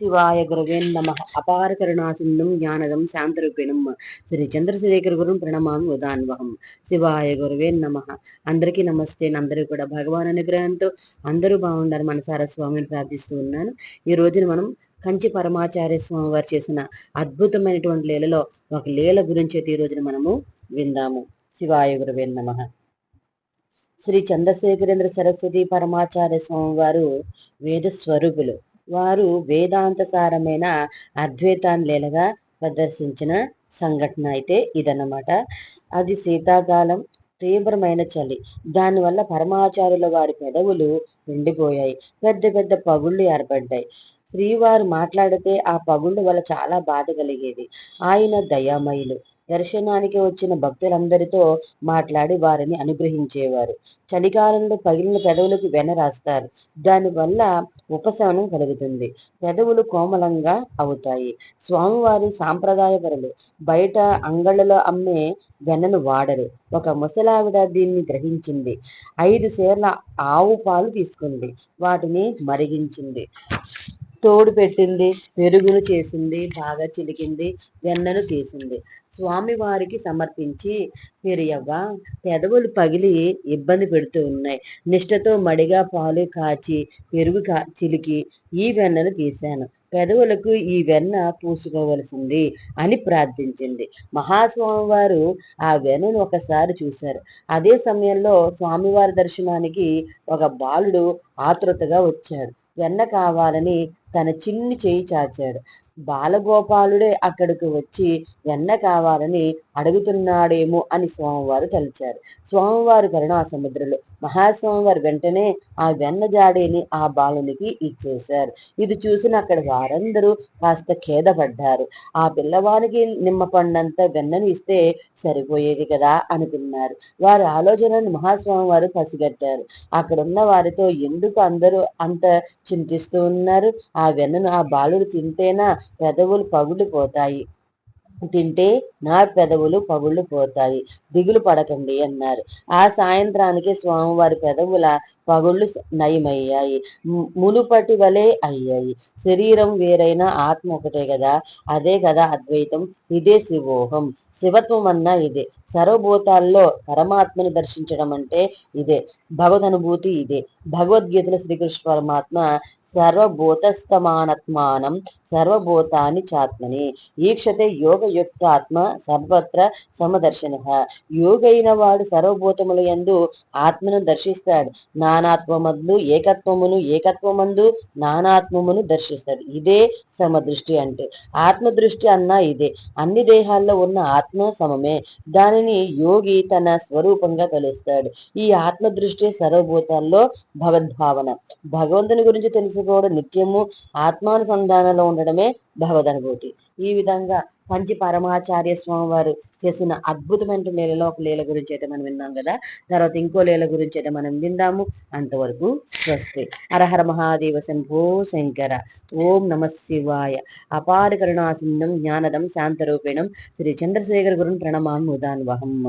శివాయ గురవే నమ అపార కరుణాసింధం జ్ఞానదం శాంతరూపిణం శ్రీ చంద్రశేఖర గురుం ప్రణమామి ఉదాన్వహం శివాయ గురవే నమ అందరికీ నమస్తే. అందరూ కూడా భగవాన్ అనుగ్రహంతో అందరూ బాగుండాలి మనసార స్వామిని ప్రార్థిస్తూ ఉన్నాను. ఈ రోజున మనం కంచి పరమాచార్య స్వామి వారు చేసిన అద్భుతమైనటువంటి లీలలో ఒక లీల గురించి అయితే ఈ రోజున మనము విందాము. శివాయ గురవే నమ. శ్రీ చంద్రశేఖరేంద్ర సరస్వతి పరమాచార్య స్వామి వారు వేద స్వరూపులు. వారు వేదాంత సారమైన అద్వైతాన్ని లీలగా ప్రదర్శించిన సంఘటన అయితే ఇదన్నమాట. అది శీతాకాలం తీవ్రమైన చలి. దానివల్ల పరమాచారుల వారి పెదవులు నిండిపోయాయి. పెద్ద పెద్ద పగుళ్ళు ఏర్పడ్డాయి. శ్రీవారు మాట్లాడితే ఆ పగుళ్ళు వల్ల చాలా బాధ కలిగేది. ఆయన దయామయులు. దర్శనానికి వచ్చిన భక్తులందరితో మాట్లాడి వారిని అనుగ్రహించేవారు. చలికాలంలో పగిలిన పెదవులకు వెన రాస్తారు. దానివల్ల ఉపశమనం కలుగుతుంది. పెదవులు కోమలంగా అవుతాయి. స్వామివారి సాంప్రదాయపరులు బయట అంగళ్ళలో అమ్మే వెన్నను వాడరు. ఒక ముసలావిడ దీన్ని గ్రహించింది. ఐదు సేర్ల ఆవు పాలు తీసుకుంది. వాటిని మరిగించింది. తోడు పెట్టింది పెరుగును చేసింది బాగా చిలికింది వెన్నను తీసింది. స్వామి వారికి సమర్పించి పెరియవ్వ పెదవులు పగిలి ఇబ్బంది పెడుతూ ఉన్నాయి. నిష్టతో మడిగా పాలు కాచి పెరుగు కా చిలికి ఈ వెన్నను తీశాను. పెదవులకు ఈ వెన్న పూసుకోవలసింది అని ప్రార్థించింది. మహాస్వామి వారు ఆ వెన్నను ఒకసారి చూశారు. అదే సమయంలో స్వామివారి దర్శనానికి ఒక బాలుడు ఆతృతగా వచ్చాడు. వెన్న కావాలని తన చిన్ని చేయి చాచాడు. బాలగోపాలుడే అక్కడికి వచ్చి వెన్న కావాలని అడుగుతున్నాడేమో అని స్వామివారు తలిచారు. స్వామివారు కరుణా సముద్రులు మహాస్వామివారు వెంటనే ఆ వెన్న జాడేని ఆ బాలునికి ఇచ్చేశారు. ఇది చూసిన అక్కడ వారందరూ కాస్త ఖేదపడ్డారు. ఆ పిల్లవానికి నిమ్మ పండంత వెన్నను ఇస్తే సరిపోయేది కదా అనుకున్నారు. వారి ఆలోచనను మహాస్వామివారు పసిగట్టారు. అక్కడున్న వారితో ఎందుకు అందరూ అంత చింతిస్తూ ఉన్నారు. ఆ వెన్నను ఆ బాలుడు తింటేనా పెదవులు పగులిపోతాయి. తింటే నా పెదవులు పగుళ్ళు పోతాయి. దిగులు పడకండి అన్నారు. ఆ సాయంత్రానికి స్వామివారి పెదవుల పగుళ్ళు నయమయ్యాయి. మునుపటి వలె అయ్యాయి. శరీరం వేరైన ఆత్మ ఒకటే కదా అదే కదా అద్వైతం. ఇదే శివోహం. శివత్వం అన్నా ఇదే. సర్వభూతాల్లో పరమాత్మను దర్శించడం అంటే ఇదే. భగవద్ అనుభూతి ఇదే. భగవద్గీతలో శ్రీకృష్ణ పరమాత్మ సర్వభూతస్తమానత్మానం సర్వభూతాన్ని చాత్మని ఈక్షతే యోగయుక్తాత్మ సర్వత్ర సమదర్శన యోగైన వాడు సర్వభూతముల యందు ఆత్మను దర్శిస్తాడు। నానాత్మమందు ఏకత్వమును ఏకత్వమందు నానాత్మమును దర్శిస్తాడు। ఇదే సమదృష్టి అంటే। ఆత్మదృష్టి అన్నా ఇదే। అన్ని దేహాల్లో ఉన్న ఆత్మ సమమే। దానిని యోగి తన స్వరూపంగా తెలుస్తాడు। ఈ ఆత్మదృష్టి సర్వభూతాల్లో భగవద్భావన। భగవంతుని గురించి తెలుసు తెలుసుకోవడం నిత్యము ఆత్మానుసంధానంలో ఉండడమే భగవదనుభూతి ఈ విధంగా పంచి పరమాచార్య స్వామి వారు చేసిన అద్భుతమైన లీలలో ఒక లీల గురించి అయితే మనం విన్నాం కదా. తర్వాత ఇంకో లీల గురించి అయితే మనం విందాము. అంతవరకు స్వస్తి. హరహర మహాదేవ శంభో శంకర. ఓం నమ శివాయ. అపార కరుణాసింధం జ్ఞానదం శాంతరూపిణం శ్రీ చంద్రశేఖర గురుని ప్రణమాన్ వహమ్మ